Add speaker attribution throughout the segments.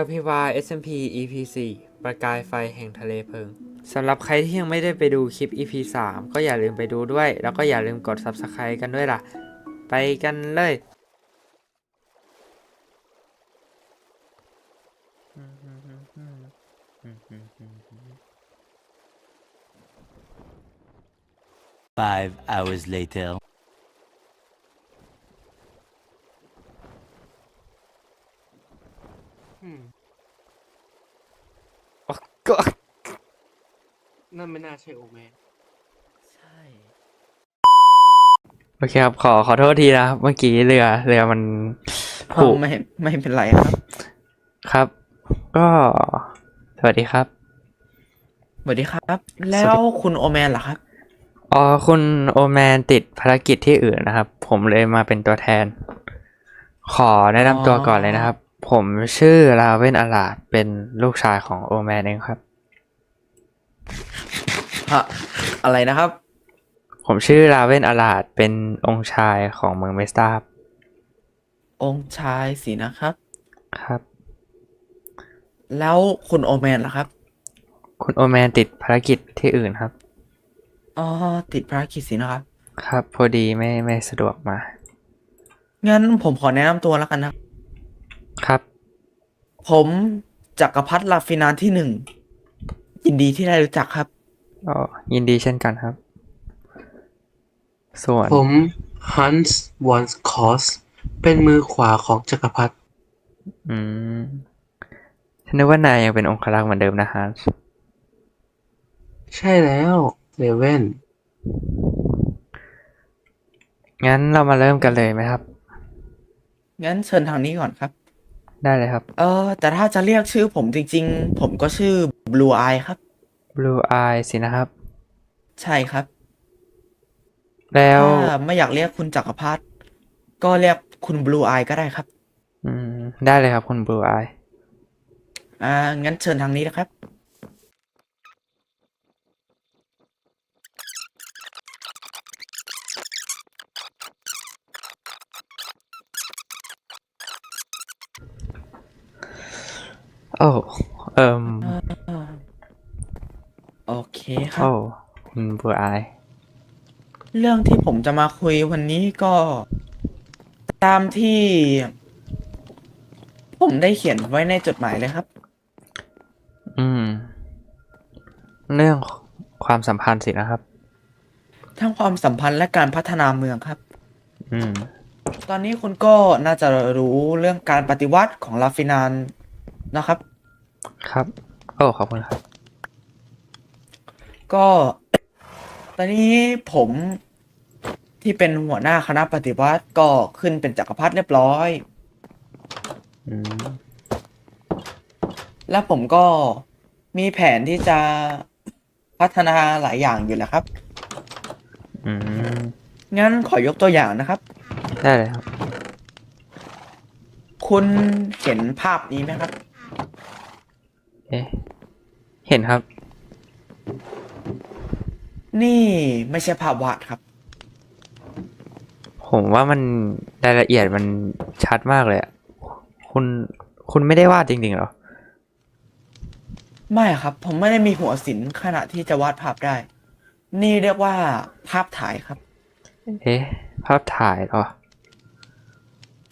Speaker 1: LPY SMP EP 4ประกายไฟแห่งทะเลเพลิง สำหรับใครที่ยังไม่ได้ไปดูคลิป EP 3 ก็อย่าลืมไปดูด้วย แล้วก็อย่าลืมกด Subscribe กันด้วยล่ะ ไปกันเลย
Speaker 2: Five hours later.
Speaker 1: ก็
Speaker 3: นั่นไม่น่าใช่โอแมน
Speaker 1: ใช่ โอเคครับ ขอขอโทษทีนะครับเมื่อกี้เรือเรือมันผูก
Speaker 3: ไม่ไม่เป็นไรครับ
Speaker 1: ครับ ก็สวัสดีครับ
Speaker 3: สวัสดีครับ แล้วคุณโอแมนเหรอครับ
Speaker 1: อ๋อคุณโอแมนติดภารกิจที่อื่นนะครับ ผมเลยมาเป็นตัวแทน ขอแนะนำตัวก่อนเลยนะครับ ผมชื่อลาเวนอลาดเป็นลูกชายของโอแมนเองครับ
Speaker 3: ฮะอะไรนะครับ
Speaker 1: ผมชื่อลาเวนอลาดเป็นองค์ชายของเมืองเมสตาครับ
Speaker 3: องค์ชายสินะครับ
Speaker 1: ครับ
Speaker 3: แล้วคุณโอแมนเหรอครับ
Speaker 1: คุณโอแมนติดภารกิจที่อื่นครับ
Speaker 3: อ๋อติดภารกิจสินะครับ
Speaker 1: ครับ พอดีไม่ไม่สะดวกมา
Speaker 3: งั้นผมขอแนะนำตัวแล้วกันนะครับ
Speaker 1: ครับ
Speaker 3: ผมจักรพรรดิลาฟินานที่หนึ่ง ยินดีที่ได้รู้จักครับ
Speaker 1: ก็ยินดีเช่นกันครับ ส่วน
Speaker 4: ผมฮันส์วอนส์คอสเป็นมือขวาของจักรพรรดิ
Speaker 1: อืมฉันนึกว่านายยังเป็นองครักษ์เหมือนเดิมนะฮันส์
Speaker 4: ใช่แล้วเลเว่น
Speaker 1: งั้นเรามาเริ่มกันเลยไหมครับ
Speaker 3: งั้นเชิญทางนี้ก่อนครับ
Speaker 1: ได้เลยครับ
Speaker 3: เออ แต่ถ้าจะเรียกชื่อผมจริง ๆ ผมก็ชื่อ Blue Eye ครับ
Speaker 1: Blue Eye สินะครับ
Speaker 3: ใช่ครับ
Speaker 1: แล้ว
Speaker 3: ถ้าไม่อยากเรียกคุณจักรพรรดิก็เรียกคุณ Blue Eye ก็ได้ครับ
Speaker 1: อืม ได้เลยครับคุณ Blue Eye
Speaker 3: อ่างั้นเชิญทางนี้นะครับ
Speaker 1: โอ้เอิม
Speaker 3: โอเคครับ
Speaker 1: โอ้คุณ Blue Eye
Speaker 3: เรื่องที่ผมจะมาคุยวันนี้ก็ ตามที่ ผมได้เขียนไว้ในจดหมายเลยครับ
Speaker 1: อืม เรื่องความสัมพันธ์สินะครับ
Speaker 3: ทั้งความสัมพันธ์และการพัฒนาเมืองครับ
Speaker 1: อืม
Speaker 3: ตอนนี้คุณก็น่าจะรู้เรื่องการปฏิวัติของลาฟินานนะครับ
Speaker 1: ครับโอ้ขอบคุณครับ
Speaker 3: ก็ ตอนนี้ผมที่เป็นหัวหน้าคณะปฏิวัติก็ขึ้นเป็นจักรพรรดิเรียบร้อย
Speaker 1: อืม
Speaker 3: และผมก็มีแผนที่จะพัฒนาหลายอย่างอยู่แหละครับ
Speaker 1: อืม
Speaker 3: งั้นขอยกตัวอย่างนะครับ
Speaker 1: ได้เลยครับ
Speaker 3: คุณเห็นภาพนี้ไหมครับ
Speaker 1: เอ๊ะเห็นครับ
Speaker 3: นี่ไม่ใช่ภาพวาดครับ
Speaker 1: ผมว่ามันรายละเอียดมันชัดมากเลยอะคุณคุณไม่ได้วาดจริงๆเหรอ
Speaker 3: ไม่ครับ ผมไม่ได้มีหัวศิลป์ขณะที่จะวาดภาพได้ นี่เรียกว่าภาพถ่ายครับ
Speaker 1: เอ๊ะ ภาพถ่ายเหรอ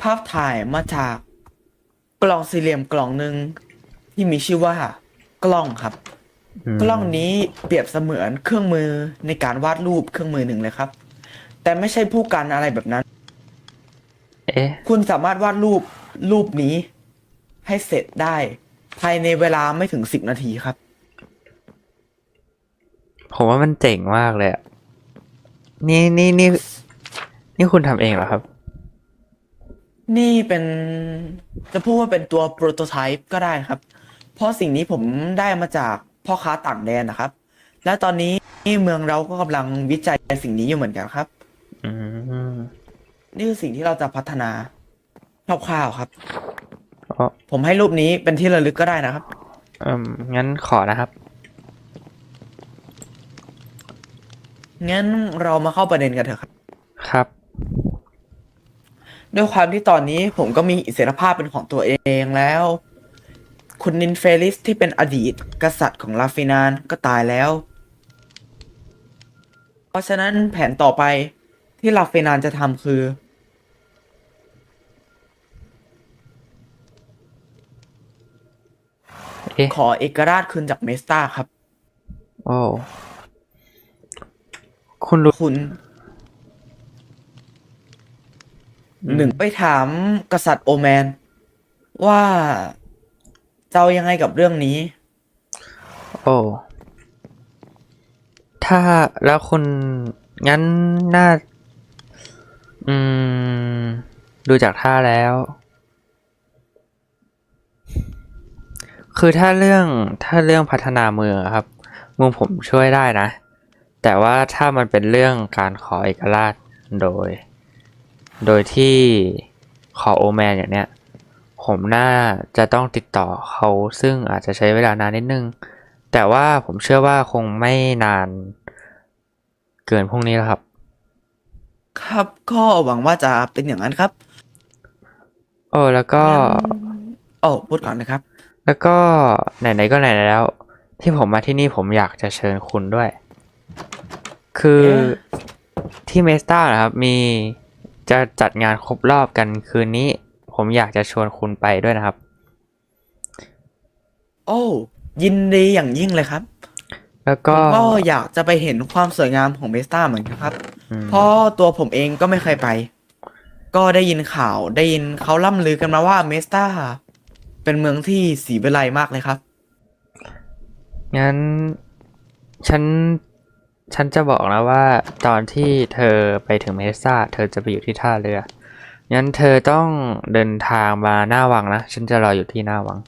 Speaker 3: ภาพถ่ายมาจากกล่องสี่เหลี่ยมกล่องหนึ่ง ที่มีชื่อว่ากล้องครับ
Speaker 1: อืม
Speaker 3: กล้องนี้เปรียบเสมือนเครื่องมือในการวาดรูปเครื่องมือหนึ่งเลยครับ แต่ไม่ใช่ผู้กันอะไรแบบนั้น
Speaker 1: เอ๊ะ
Speaker 3: คุณสามารถวาดรูปรูปนี้ ให้เสร็จได้ ภายในเวลาไม่ถึงสิบนาทีครับ
Speaker 1: ผมว่ามันเจ๋งมากเลยอะนี่นี่นี่นี่คุณทำเองเหรอครับ
Speaker 3: นี่เป็น จะพูดว่าเป็นตัวโปรโตไทป์ก็ได้ครับ เพราะสิ่งนี้ผมได้มาจากพ่อค้าต่างแดนนะครับ และตอนนี้เมืองเราก็กำลังวิจัยสิ่งนี้อยู่เหมือนกันครับ
Speaker 1: อืม
Speaker 3: นี่คือสิ่งที่เราจะพัฒนาคร่าวๆครับ
Speaker 1: อ๋อ
Speaker 3: ผมให้รูปนี้เป็นที่ระลึกก็ได้นะครับ
Speaker 1: เอืมงั้นขอนะครับ
Speaker 3: งั้นเรามาเข้าประเด็นกันเถอะครับ
Speaker 1: ครับ
Speaker 3: ด้วยความที่ตอนนี้ผมก็มีอิสรภาพเป็นของตัวเองแล้ว คุณนินเฟลิสที่เป็นอดีต กษัตริย์ของลาฟินานก็ตายแล้ว เพราะฉะนั้นแผนต่อไปที่ลาฟินานจะทำคือ
Speaker 1: เอ๊ะ
Speaker 3: ขอเอกราชคืนจากเมสตาครับ
Speaker 1: โอ้คุณรู้
Speaker 3: คุณ
Speaker 1: อืม
Speaker 3: หนึ่งไปถามกษัตริย์โอแมน ว่าจะ เอายังไงกับเรื่องนี้
Speaker 1: โอ้ถ้าแล้วคุณงั้นน่า อืม ดูจากท่าแล้ว คือถ้าเรื่องถ้าเรื่องพัฒนาเมืองอะครับมืองผมช่วยได้นะ แต่ว่าถ้ามันเป็นเรื่องการขอเอกราชโดย โดยที่ขอโอแมนอย่างเนี้ย ผมน่าจะต้องติดต่อเขาซึ่งอาจจะใช้เวลานานนิดนึง แต่ว่าผมเชื่อว่าคงไม่นาน เกินพรุ่งนี้แล้วครับ
Speaker 3: ครับ ก็หวังว่าจะเป็นอย่างนั้นครับ
Speaker 1: โอ้แล้วก็
Speaker 3: โอ้พูดก่อนนะครับ
Speaker 1: แล้วก็ไหนๆก็ไหนๆแล้ว ที่ผมมาที่นี่ผมอยากจะเชิญคุณด้วย คือ
Speaker 3: เอ๊ะ
Speaker 1: ที่เมสตานะครับ มีจะจัดงานครบรอบกันคืนนี้ ผมอยากจะชวนคุณไปด้วยนะครับ
Speaker 3: โอ้ ยินดีอย่างยิ่งเลยครับ
Speaker 1: แล้ว
Speaker 3: ผ
Speaker 1: ก็
Speaker 3: มก็อยากจะไปเห็นความสวยงามของเมสตาเหมือนกันครับ
Speaker 1: อืม
Speaker 3: เพราะตัวผมเองก็ไม่เคยไป ก็ได้ยินข่าวได้ยินเขาล่ำลือกันมาว่าเมสตาเป็นเมืองที่สีวิไลมากเลยครับ
Speaker 1: งั้นฉันฉันจะบอกนะว่า ตอนที่เธอไปถึงเมสซาเธอจะไปอยู่ที่ท่าเรือ งั้นเธอต้องเดินทางมาหน้าวังนะ ฉันจะรออยู่ที่หน้าวัง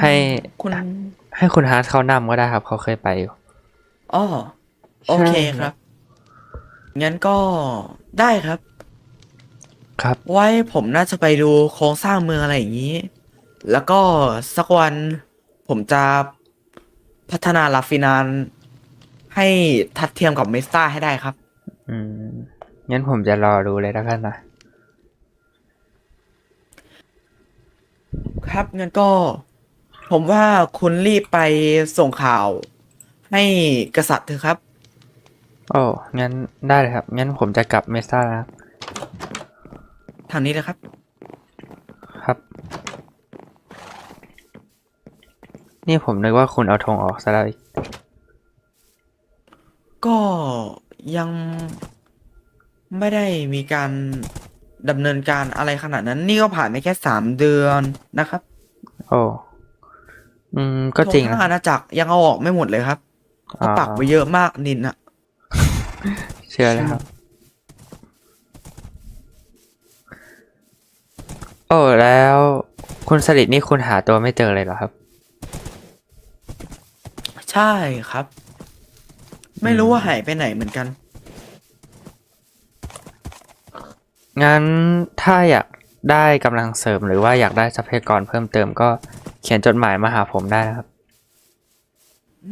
Speaker 1: ให้
Speaker 3: คุณ
Speaker 1: ให้คุณฮาร์ทเขานำก็ได้ครับ เขาเคยไปอยู่
Speaker 3: อ้อโอเค
Speaker 1: ใช่
Speaker 3: ครับ งั้นก็ได้ครับ
Speaker 1: ครับ
Speaker 3: ไว้ผมน่าจะไปดูโครงสร้างเมืองอะไรอย่างนี้ แล้วก็สักวันผมจะพัฒนาลาฟินานให้ทัดเทียมกับเมสตาให้ได้ครับ
Speaker 1: อืม งั้นผมจะรอดูเลยแล้วกันนะ
Speaker 3: ครับงั้นก็ ผมว่าคุณรีบไปส่งข่าว ให้กษัตริย์เถอะครับ
Speaker 1: โอ้งั้นได้เลยครับ งั้นผมจะกลับเมสซาแล้วครับ
Speaker 3: ทางนี้เลยครับ
Speaker 1: ครับ นี่ผมนึกว่าคุณเอาธงออกซะแล้วอีก
Speaker 3: ก็ยัง ไม่ได้มีการดำเนินการอะไรขนาดนั้น นี่ก็ผ่านไปแค่สามเดือนนะครับ
Speaker 1: โอ้อืม ก็จริง
Speaker 3: ธ
Speaker 1: นะ
Speaker 3: ทั้อาณาจักรยังเอาออกไม่หมดเลยครับเขาปักไว้เยอะมากนินอะ
Speaker 1: เชื่อเลยครับ โอ้แล้วคุณสลิดนี่คุณหาตัวไม่เจอเลยเหรอครับ
Speaker 3: ใช่ครับ ไม่รู้ว่าหายไปไหนเหมือนกัน
Speaker 1: งั้นถ้าอยากได้กำลังเสริมหรือว่าอยากได้ทรัพยากรเพิ่มเติมก็เขียนจดหมายมาหาผมได้นะครับ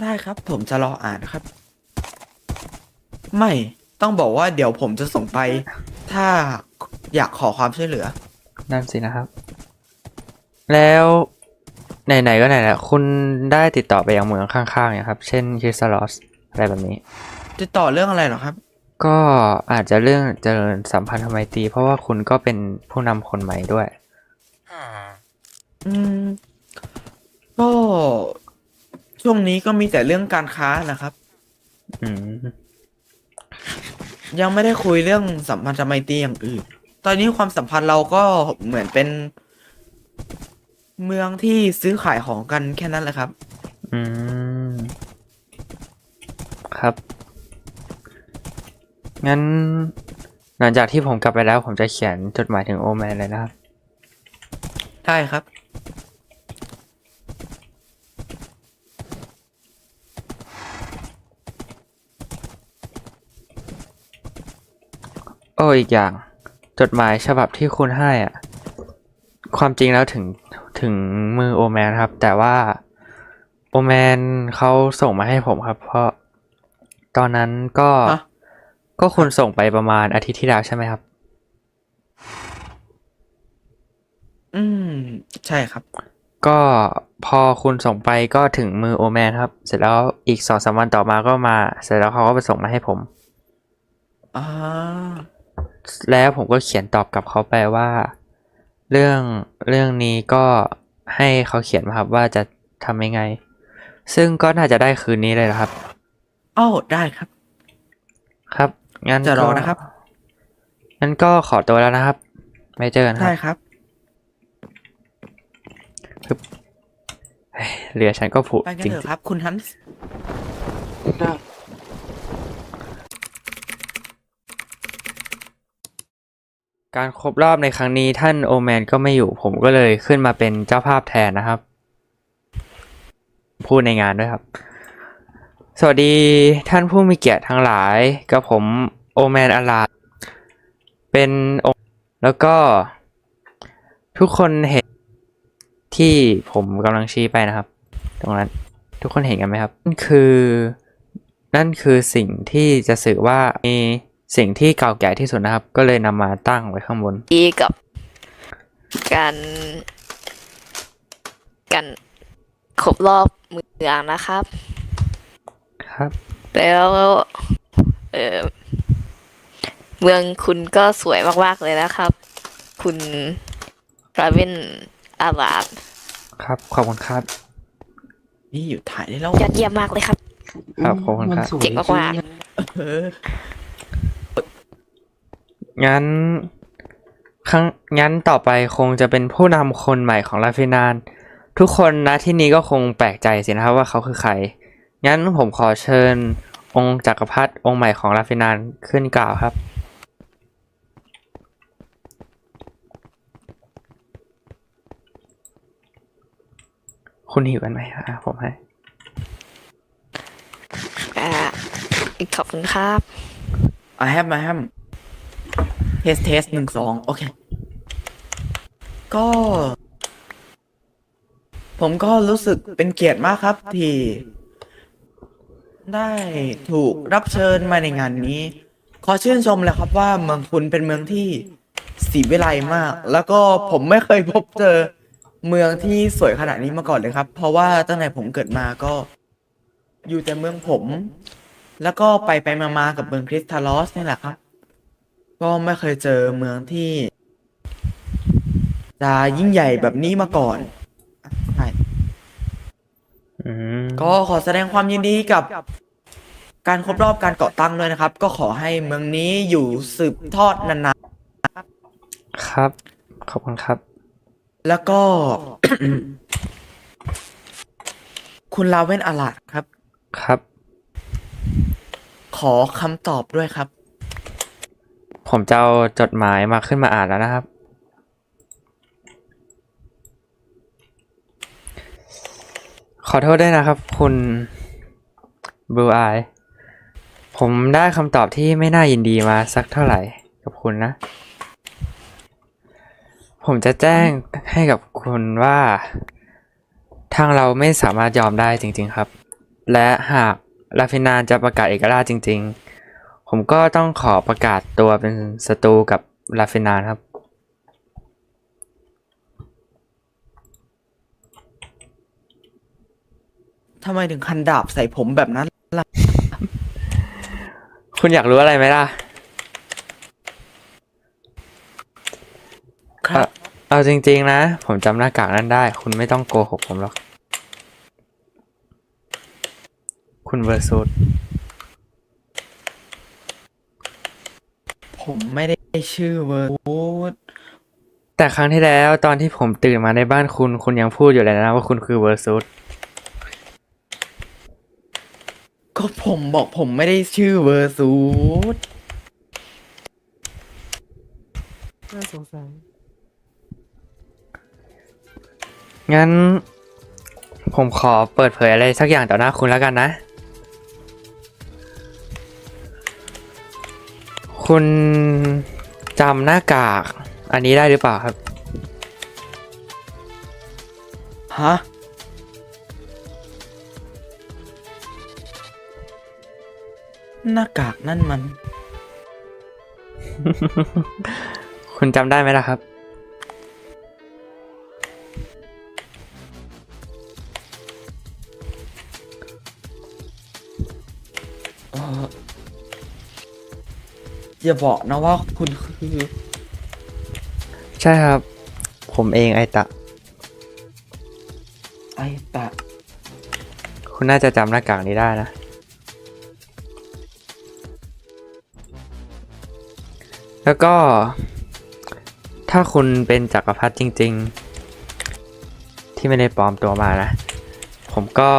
Speaker 3: ได้ครับ ผมจะรออ่านครับ ไม่ต้องบอกว่าเดี๋ยวผมจะส่งไป ถ้าอยากขอความช่วยเหลือ
Speaker 1: นั่นสินะครับ แล้วไหนๆก็ไหนแล้วคุณได้ติดต่อไปยังเมืองข้างๆเนี่ยครับ เช่นคิสลอสอะไรแบบนี้
Speaker 3: ติดต่อเรื่องอะไรเหรอครับ
Speaker 1: ก็อาจจะเรื่องเจริญสัมพันธไมตรีเพราะว่าคุณก็เป็นผู้นำคนใหม่ด้วย
Speaker 3: อืม ก็ช่วงนี้ก็มีแต่เรื่องการค้านะครับ
Speaker 1: อืม
Speaker 3: ยังไม่ได้คุยเรื่องสัมพันธไมตรีอย่างอื่น ตอนนี้ความสัมพันธ์เราก็เหมือนเป็น เมืองที่ซื้อขายของกันแค่นั้นแหละครับ
Speaker 1: อืม ครับ งั้น หลังจากที่ผมกลับไปแล้ว ผมจะเขียนจดหมายถึงโอแมนเลยนะครับ
Speaker 3: ได้ครับ
Speaker 1: โอ้อีกอย่าง จดหมายฉบับที่คุณให้อะ ความจริงแล้วถึงถึงมือโอแมนครับ แต่ว่าโอแมนเขาส่งมาให้ผมครับ เพราะตอนนั้นก็
Speaker 3: ฮะ
Speaker 1: ก็คุณส่งไปประมาณอาทิตย์ที่แล้วใช่ไหมครับ
Speaker 3: อืม ใช่ครับ
Speaker 1: ก็พอคุณส่งไปก็ถึงมือโอแมนครับ เสร็จแล้วอีกสองสามวันต่อมาก็มา เสร็จแล้วเขาก็ไปส่งมาให้ผม
Speaker 3: อ่า
Speaker 1: แล้วผมก็เขียนตอบกลับเขาไปว่า เรื่องเรื่องนี้ก็ให้เขาเขียนมาครับว่าจะทำยังไง ซึ่งก็น่าจะได้คืนนี้เลยนะครับ
Speaker 3: เอ้าได้ครับ
Speaker 1: ครับ งั้น
Speaker 3: จะรอ
Speaker 1: ก็
Speaker 3: นะครับ
Speaker 1: งั้นก็ขอตัวแล้วนะครับ ไม่เจอกันค
Speaker 3: ได้
Speaker 1: รับ
Speaker 3: ครับ
Speaker 1: เฮ้ยเหลือฉันก็ผูก
Speaker 3: ไปกัน
Speaker 1: จริง
Speaker 3: เถอะครับ คุณฮันส์
Speaker 4: ได้
Speaker 1: ๆการครบรอบในครั้งนี้ท่านโอแมนก็ไม่อยู่ ผมก็เลยขึ้นมาเป็นเจ้าภาพแทนนะครับ พูดในงานด้วยครับ สวัสดีท่านผู้มีเกียรติทั้งหลายกับผมโอแมนอาลาเป็นองค์แล้วก็ ทุกคนเห็นที่ผมกำลังชี้ไปนะครับ ตรงนั้นทุกคนเห็นกันไหมครับนั่นคือ นั่นคือสิ่งที่จะสื่อว่ามีสิ่งที่เก่าแก่ที่สุดนะครับ ก็เลยนำมาตั้งไว้ข้างบน
Speaker 5: ดีกับการการครบรอบเมืองนะครับ
Speaker 1: ครับ
Speaker 5: แล้ว เออเมืองคุณก็สวยมาก ๆ เลยนะครับ คุณราเวนอาลาด
Speaker 1: ครับ ขอบคุณครับ
Speaker 3: นี่อยู่ถ่ายได้แล้ว
Speaker 5: ยอดเยี่ยมมากเลยครับ
Speaker 1: ครับขอบคุณครับ
Speaker 4: มันสวย
Speaker 5: เจ๋งมากๆ
Speaker 4: จริง
Speaker 3: เออ
Speaker 1: งั้นครั้งงั้นต่อไปคงจะเป็นผู้นำคนใหม่ของลาฟินาน ทุกคนนะที่นี้ก็คงแปลกใจสินะครับว่าเขาคือใคร งั้นผมขอเชิญองค์จักรพรรดิองค์ใหม่ของลาฟินานขึ้นกล่าวครับ คุณหิวกันไหมอะผมให้
Speaker 5: อ่าขอบคุณครับ
Speaker 3: I have I have เทสเทสหนึ่งสองโอเค ก็ ผมก็รู้สึกเป็นเกียรติมากครับที่ ได้ถูกรับเชิญมาในงานนี้ ขอชื่นชมเลยครับว่าเมืองคุณเป็นเมืองที่สีวิไลมาก แล้วก็ผมไม่เคยพบเจอเมืองที่สวยขนาดนี้มาก่อนเลยครับ เพราะว่าตั้งแต่ผมเกิดมาก็ อยู่แต่เมืองผม แล้วก็ไปไปมามากับเมืองคริสทาลอสนี่แหละครับ ก็ไม่เคยเจอเมืองที่จะยิ่งใหญ่แบบนี้มาก่อน
Speaker 1: อืม
Speaker 3: ก็ขอแสดงความยินดีกับการครบรอบการก่อตั้งด้วยนะครับ ก็ขอให้เมืองนี้อยู่สืบทอดนาน
Speaker 1: ครับ ขอบคุณครับ
Speaker 3: ๆ แล้วก็ คุณลาเวนอาลาดครับ
Speaker 1: ครับ
Speaker 3: ขอคำตอบด้วยครับ
Speaker 1: ผมจะเอาจดหมายมาขึ้นมาอ่านแล้วนะครับ ขอโทษด้วยนะครับ คุณบลูอายผมได้คำตอบที่ไม่น่ายินดีมาสักเท่าไหร่กับคุณนะ ผมจะแจ้งให้กับคุณว่า ทางเราไม่สามารถยอมได้จริง ๆครับ และหากลาฟินานจะประกาศเอกราชจริง ๆ ผมก็ต้องขอประกาศตัวเป็นศัตรูกับลาฟินานครับ
Speaker 3: ทำไมถึงคันดาบใส่ผมแบบนั้นล่ะ
Speaker 1: คุณอยากรู้อะไรไหมล่ะ
Speaker 3: ครับ
Speaker 1: เอาจริง ๆ นะ ผมจำหน้ากากนั้นได้ คุณไม่ต้องโกหกผมหรอก คุณเวอร์ซูด
Speaker 3: ผมไม่ได้ชื่อเวอร์วูด
Speaker 1: แต่ครั้งที่แล้วตอนที่ผมตื่นมาในบ้านคุณ คุณยังพูดอยู่เลยนะว่าคุณคือเวอร์ซูด
Speaker 3: ก็ผมบอกผมไม่ได้ชื่อเวอร์ซูด
Speaker 1: งั้น ผมขอเปิดเผยอะไรสักอย่างต่อหน้าคุณแล้วกันนะ คุณจำหน้ากาก อันนี้ได้หรือเปล่าครับ
Speaker 3: ฮะ หน้ากากนั่นมัน
Speaker 1: คุณจำได้ไหมล่ะครับ เอ
Speaker 3: ออย่าบอกนะว่าคุณคือ
Speaker 1: ใช่ครับ ผมเองไอตะ
Speaker 3: ไอตะ
Speaker 1: คุณน่าจะจำหน้ากากนี้ได้นะ แล้วก็ ถ้าคุณเป็นจักรพรรดิจริง ๆ ที่ไม่ได้ปลอมตัวมานะ ผมก็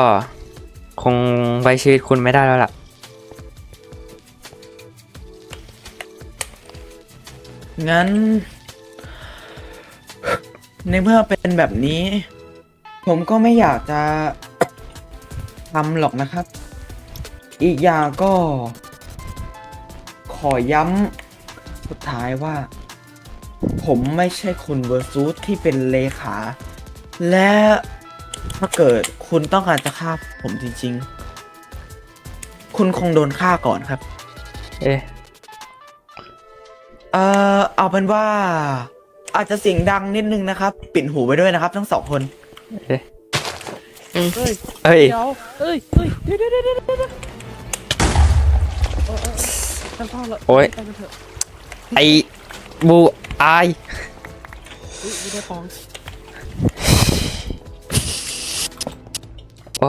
Speaker 1: คงไว้ชีวิตคุณไม่ได้แล้วล่ะ
Speaker 3: งั้น ในเมื่อเป็นแบบนี้ ผมก็ไม่อยากจะทำหรอกนะครับ อีกอย่างก็ ขอย้ำ ท้ายว่า ผมไม่ใช่คุณเวอร์ซูสที่เป็นเลขา และถ้าเกิดคุณต้องการจะฆ่าผมจริง ๆ คุณคงโดนฆ่าก่อนครับ
Speaker 1: เอ๊ะ
Speaker 3: เอ่อเอาเป็นว่า อาจจะเสียงดังนิดนึงนะครับ ปิดหูไปด้วยนะครับ ทั้งสองคน
Speaker 1: เอ๊ะ
Speaker 6: เฮ้ย
Speaker 1: เอ้ย
Speaker 6: เดี๋ยวเอ้ยเฮ้ยเดี๋ยวเดี๋ยวเดี๋ยวเดี๋ยวเดี๋ยวเออเออเออท่านพ่อเรา
Speaker 1: โอ๊ย
Speaker 6: ไปกันเถอะ
Speaker 1: ไอบูอาย
Speaker 6: อุ๊ยไม่ได้ฟ้อง
Speaker 1: โอ้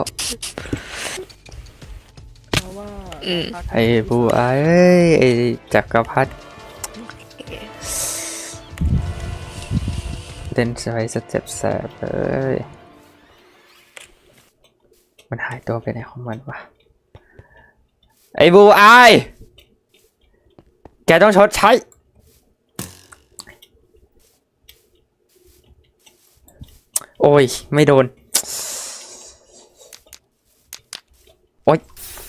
Speaker 6: เพราะว่า
Speaker 5: อืม
Speaker 1: ไอบูอายเอ้ยไอจักรพรรดิเล่นไว้สเต็ปแสบเลยมันหายตัวไปไหนของมันวะไอบูอายแกต้องชดใช้ โอ้ย ไม่โดน โอ้ย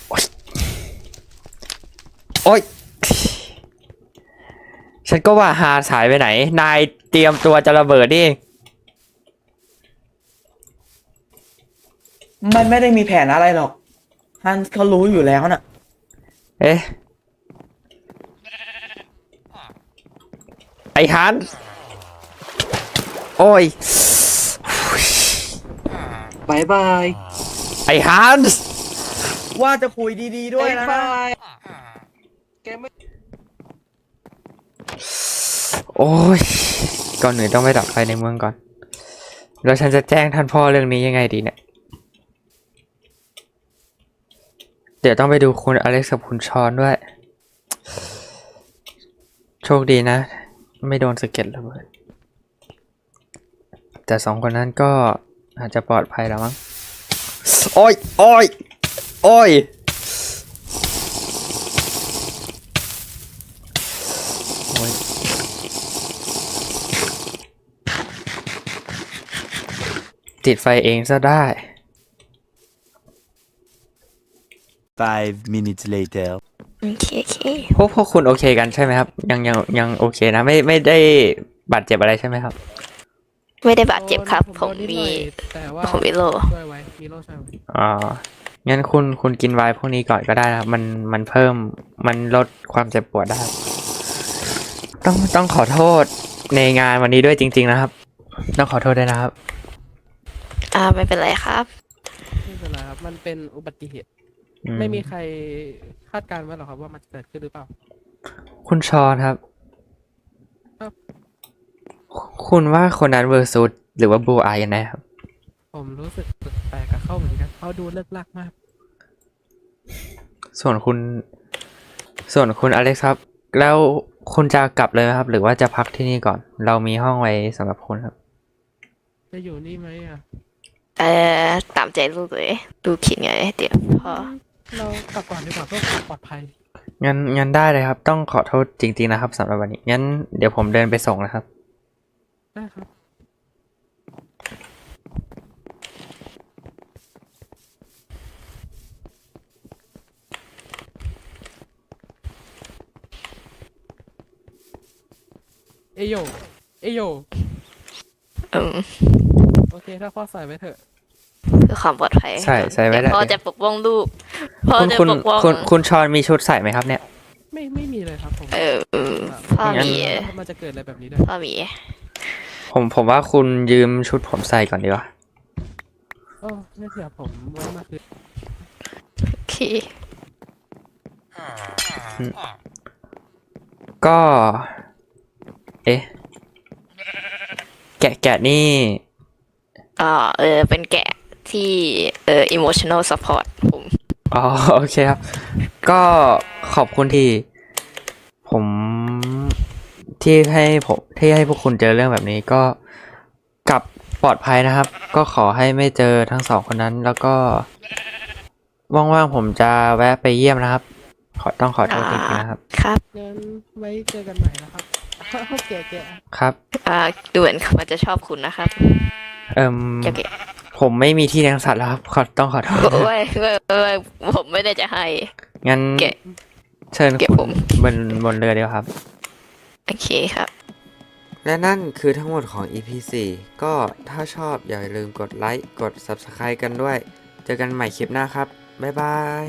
Speaker 1: โอ้ย โอ้ย ฉันก็ว่าหาสายไปไหน นายเตรียมตัวจะระเบิดนี่เอง
Speaker 3: มันไม่ได้มีแผนอะไรหรอก ฮันเขารู้อยู่แล้วน่ะ
Speaker 1: เอ๊ะ ไอฮัน โอ้ย
Speaker 4: บายบาย
Speaker 1: ไอฮัน
Speaker 3: ว่าจะคุยดีๆด้วยนะ
Speaker 4: บายแกไม่
Speaker 1: โอ้ยก่อนอื่นต้องไปดับไฟในเมืองก่อน แล้วฉันจะแจ้งท่านพ่อเรื่องนี้ยังไงดีเนี่ย เดี๋ยวต้องไปดูคุณอเล็กซ์กับคุณชอนด้วย โชคดีนะ ไม่โดนสะเก็ดระเบิดแต่สองคนนั้นก็ อาจจะปลอดภัยแล้วมั้งโอ้ยโอ้ยโอ้ยโอ้ยติดไฟเองซะได้
Speaker 2: Five minutes later.
Speaker 5: โอเคโอเค
Speaker 1: พวกพวกคุณโอเคกันใช่ไหมครับ ยังยังยังโอเคนะ ไม่ไม่ได้บาดเจ็บอะไรใช่ไหมครับ
Speaker 5: ไม่ได้บาดเจ็บครับ ผม
Speaker 6: โดนนิด
Speaker 5: มี
Speaker 6: หน่อยแต่ว่า
Speaker 5: ผมมีโล่
Speaker 6: ช่วยไว้มีโล่ช่วยไว้
Speaker 1: อ๋องั้นคุณคุณกินไวน์พวกนี้ก่อนก็ได้นะครับ มันมันเพิ่มมันลดความเจ็บปวดได้ ต้องต้องขอโทษในงานวันนี้ด้วยจริง ๆ นะครับ ต้องขอโทษด้วยนะครับ
Speaker 5: อ่าไม่เป็นไรครับ
Speaker 6: ไม่เป็นไรครับมันเป็นอุบัติเหตุ
Speaker 1: อื
Speaker 6: ไม่มีใครคาดการณ์ไว้หรอกครับว่ามันจะเกิดขึ้นหรือเปล่า
Speaker 1: คุณชอนครับ
Speaker 6: ครับ
Speaker 1: คุณว่าคนนั้นเวอร์ซูดหรือว่าบูอายกันแนะครับ
Speaker 6: ผมรู้สึกแปลกกับเขาเหมือนกันเขาดูเลิกลักมาก
Speaker 1: ส่วนคุณ ส่วนคุณอเล็กซ์ครับ แล้วคุณจะกลับเลยไหมครับ หรือว่าจะพักที่นี่ก่อน เรามีห้องไว้สำหรับคุณครับ
Speaker 6: จะอยู่นี่ไหมอะ
Speaker 5: เอ่อตามใจลูกเลยลูกคิดไงเดี๋ยวพอ
Speaker 6: เรากลับก่อนดีกว่าเพื่อความปลอดภัย
Speaker 1: งั้นงั้นได้เลยครับ ต้องขอโทษจริงๆนะครับสำหรับวันนี้งั้นเดี๋ยวผมเดินไปส่งนะครับ
Speaker 6: ได้ครับ เอยโย เอยโย
Speaker 5: อืม
Speaker 6: โอเค ถ้าพ่อใส่ไว้เถอะ
Speaker 5: เพื่อความปลอดภัย
Speaker 1: ใช่ใส่ไว้ได้
Speaker 5: เดี๋ยวพ่อจะปกป้องลูกพ่อ
Speaker 1: คุณ
Speaker 5: จะ
Speaker 1: คุณ
Speaker 5: ปกป้อง
Speaker 1: คุณคุณชอนมีชุดใส่ไหมครับเนี่ย
Speaker 6: ไม่ ไม่มีเลยครับผม
Speaker 5: เอออืมพ่อ
Speaker 1: งั้น
Speaker 5: มี
Speaker 6: ถ้ามันจะเกิดอะไรแบบนี้ได้
Speaker 5: พ่อมี
Speaker 1: ผมผมว่าคุณยืมชุดผมใส่ก่อนดีกว่า
Speaker 6: โอ้ไม่เสียผมไว้มาคือ
Speaker 5: โอเค
Speaker 1: อืมก็ เอ๊ะ แกะแกะนี่
Speaker 5: อ่าเออ เป็นแกะที่เออ emotional support ผม
Speaker 1: อ๋อ โอเคครับ ก็ขอบคุณที่ ผม ที่ให้ผมที่ให้พวกคุณเจอเรื่องแบบนี้ก็กลับปลอดภัยนะครับ ก็ขอให้ไม่เจอทั้งสองคนนั้นแล้วก็ ว่างๆผมจะแวะไปเยี่ยมนะครับ ขอต้องขอโทษจริงๆนะครับ
Speaker 5: ครับ
Speaker 6: งั้นไว้เจอกันใหม่นะครับแก่แก่
Speaker 1: ครับ
Speaker 5: อ่าดูเหมือนเขาจะชอบคุณนะครับ
Speaker 1: เอิม
Speaker 5: โอเค
Speaker 1: ผมไม่มีที่เลี้ยงสัตว์แล้วครับขอต้องขอโทษ
Speaker 5: โอ้ยไม่ไม่ไม่ผมไม่ได้จะให้
Speaker 1: งั้น
Speaker 5: เก็บ
Speaker 1: เชิญ
Speaker 5: เก็บ
Speaker 1: คุณ
Speaker 5: ผม
Speaker 1: บนบนเรือเดียวครับ
Speaker 5: โอเคครับ
Speaker 1: และนั่นคือทั้งหมดของ EP 4 ก็ถ้าชอบอย่าลืมกดไลค์ กด Subscribe กันด้วย เจอกันใหม่คลิปหน้าครับ บ๊ายบาย